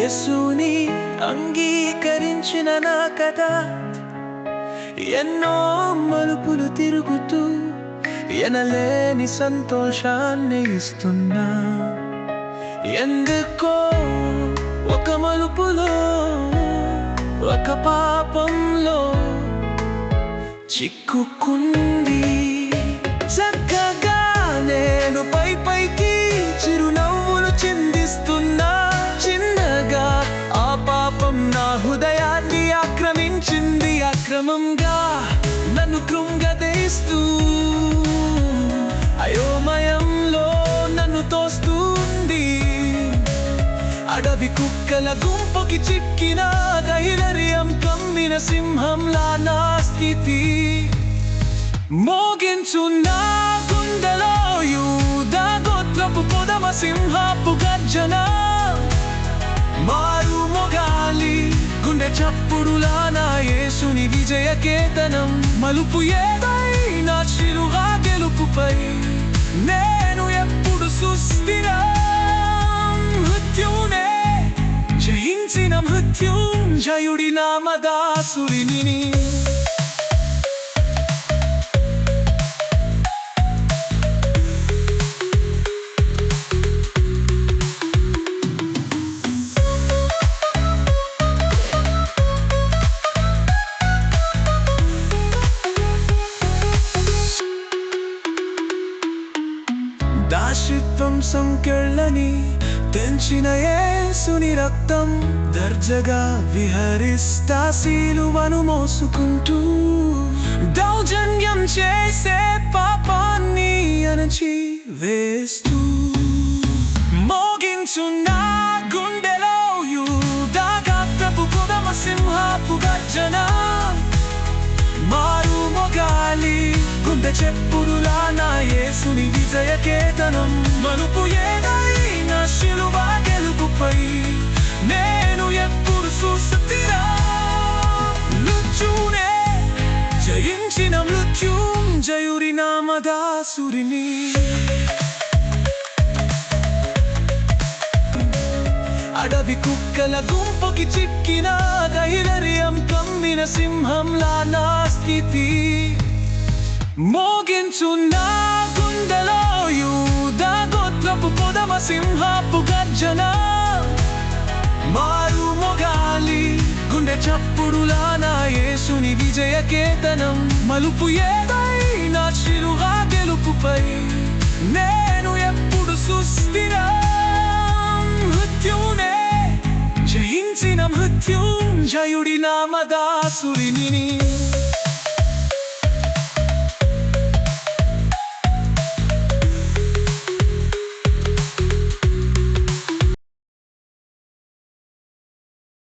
యేసుని అంగీకరించిన నా కథ. ఎన్నో మలుపులు తిరుగుతూ ఎనలేని సంతోషాన్ని ఇస్తున్నా. ఎందుకో ఒక మలుపులో ఒక పాపంలో చిక్కుకుంది. సత్ క్షేమంగా నన్ను కృంగదేస్తూ అయోమయంలో నన్ను తోస్తుంది. అడవి కుక్కల గుంపుకి చిక్కిన ధైర్యం కమ్మిన సింహంలా నా స్థితి. మోగించు నా గుండెలో యూదా గోత్రపు పొదమ సింహపు గర్జన. మారు మొగాలి గుండె చప్పుడులా నా యేసుని విజయ కేతనం మలుపు ఏదైనా చిరుగా గెలుపుపై నేను ఎప్పుడు సుస్థిరం. మృత్యునే జయించిన మృత్యుంజయుడి నామదాసురిని మాంసం కెళ్ళని తెంచిన యేసుని రక్తం దర్జగా విహరిస్తా శీలువను మోసుకుంటూ దౌర్జన్యం చేసే పాపాన్ని అణచి వేస్తూ మోగించు గుండెలో యూదాగా కుదమ సింహాపు గర్జన మారు మొగాలి గుండె చెప్పుడులా నా యేసుని విజయ కేతనం మలుపు ఏదైనా శిలువ గెలుపుపై నేను ఎప్పుడు చూస్తున్నా. మృత్యునే జయించిన మృత్యుంజయుడి నామదాసురిని అడవి కుక్కల గుంపుకి చిక్కిన ధైర్యం కమ్మిన సింహంలా నా స్థితి. మోగించున్నా సింహపు గర్జన. మారు మొగాలి గుండె చప్పుడులా నా యేసుని విజయ కేతనం మలుపు ఏదైనా చిరుగా గెలుపుపై నేను ఎప్పుడు సుస్థిర. మృత్యునే జయించిన మృత్యుంజయుడి నామదాసురిని